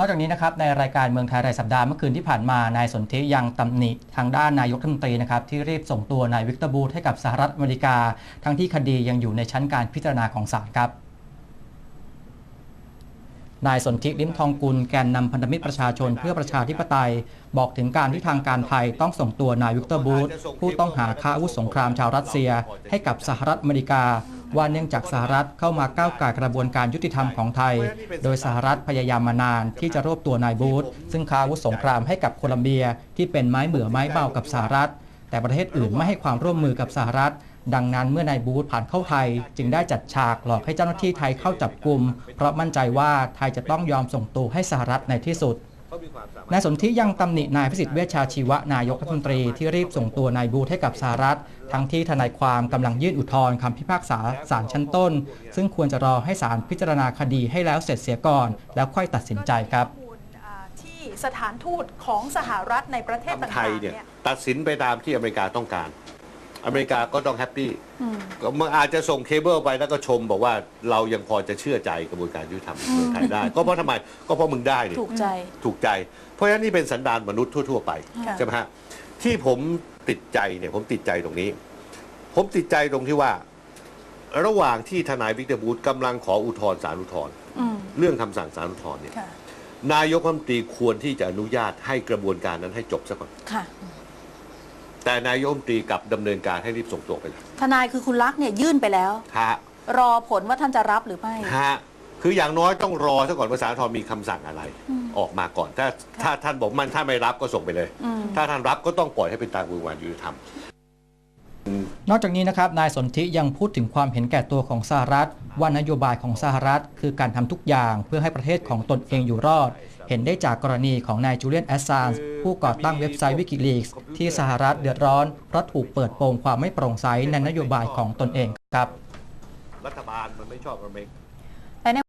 นอกจากนี้นะครับในรายการเมืองไทยรายสัปดาห์เมื่อคืนที่ผ่านมานายสนธิยังตำหนิทางด้านนายกรัฐมนตรีนะครับที่รีบส่งตัวนายวิกเตอร์บูธให้กับสหรัฐอเมริกา ทั้งที่คดียังอยู่ในชั้นการพิจารณาของศาลครับ นายสนธิลิ้มทองกุลแกนนำพันธมิตรประชาชนเพื่อประชาธิปไตย บอกถึงการที่ทางการไทยต้องส่งตัวนายวิกเตอร์บูธผู้ต้องหาค้าอาวุธสงครามชาวรัสเซีย ให้กับสหรัฐอเมริกา ว่าเนื่องจากสหรัฐเข้ามาก้าวไก่ายกระบวนการยุติธรรมของไทย โดยสหรัฐพยายามมานานที่จะรวบตัวนายบูธซึ่งค้าอาวุธสงครามให้กับโคลัมเบีย ที่เป็นไม้เบื่อไม้เบากับสหรัฐ แต่ประเทศอื่นไม่ให้ความร่วมมือกับสหรัฐ ดังนั้นเมื่อนายบูธผ่านเข้าไทย จึงได้จัดฉากหลอกให้เจ้าหน้าที่ไทยเข้าจับกลุ่มเพราะมั่นใจว่าไทยจะต้องยอมส่งตัวให้สหรัฐในที่สุดนายสนธิยังตำหนินายพิสิทธิ์เวชชาชีวะนายกรัฐมนตรีที่รีบส่งตัวนายบูธให้กับสหรัฐ ทั้งที่ทนายความกำลังยื่นอุทธรณ์คำพิพากษาศาลชั้นต้น ซึ่งควรจะรอให้ศาลพิจารณาคดีให้แล้วเสร็จเสียก่อน แล้วค่อยตัดสินใจครับข้อมูลอ่าที่สถานทูตของสหรัฐในประเทศต่างไทยๆเนี่ยเนี่ยตัดสินไปตามที่อเมริกาต้องการ อเมริกาก็ต้องแฮปปี้อืมก็มันอาจจะส่งเคเบิลไปแล้วก็ชมบอกว่าเรายังพอจะเชื่อใจกระบวนการยุติธรรมของเมืองไทยได้ ก็เพราะทำไมก็เพราะมึงได้นี่ถูกใจถูกใจ เพราะฉะนั้นนี่เป็นสันดานมนุษย์ทั่ว ๆ ไปค่ะใช่ไหมฮะที่ผมติดใจเนี่ยผมติดใจตรงนี้ ผมติดใจตรงที่ว่า ระหว่างที่ทนายวิกเตอร์บูธกำลังขออุทธรณ์ศาลอุทธรณ์อืมเรื่องคำสั่งศาลอุทธรณ์เนี่ยค่ะนายกรัฐมนตรีควรที่จะอนุญาตให้กระบวนการนั้นให้จบซะก่อนค่ะ แต่นายกรัฐมนตรีกลับดำเนินการให้รีบส่งตัวไปเลยทนายคือคุณลักษณ์เนี่ยยื่นไปแล้ว ฮะรอผลว่าท่านจะรับหรือไม่ ฮะคืออย่างน้อยต้องรอซะก่อนว่าศาลอุทธรณ์มีคำสั่งอะไร ออกมาก่อน ถ้าถ้าท่านบอกมันถ้าไม่รับก็ส่งไปเลย อืม ถ้าท่านรับก็ต้องปล่อยให้เป็นตามกระบวนการยุติธรรม นอกจากนี้นะครับนายสนธิยังพูดถึงความเห็นแก่ตัวของสหรัฐ ว่านโยบายของสหรัฐ คือการทำทุกอย่างเพื่อให้ประเทศของตนเองอยู่รอด เห็นได้จากกรณีของนายจูเลียนแอสซานส์ผู้ก่อตั้งเว็บไซต์วิกิลีกส์ที่สหรัฐเดือดร้อนเพราะถูกเปิดโปงความไม่โปร่งใสในนโยบายของตนเองครับ รัฐบาลมันไม่ชอบอเมริก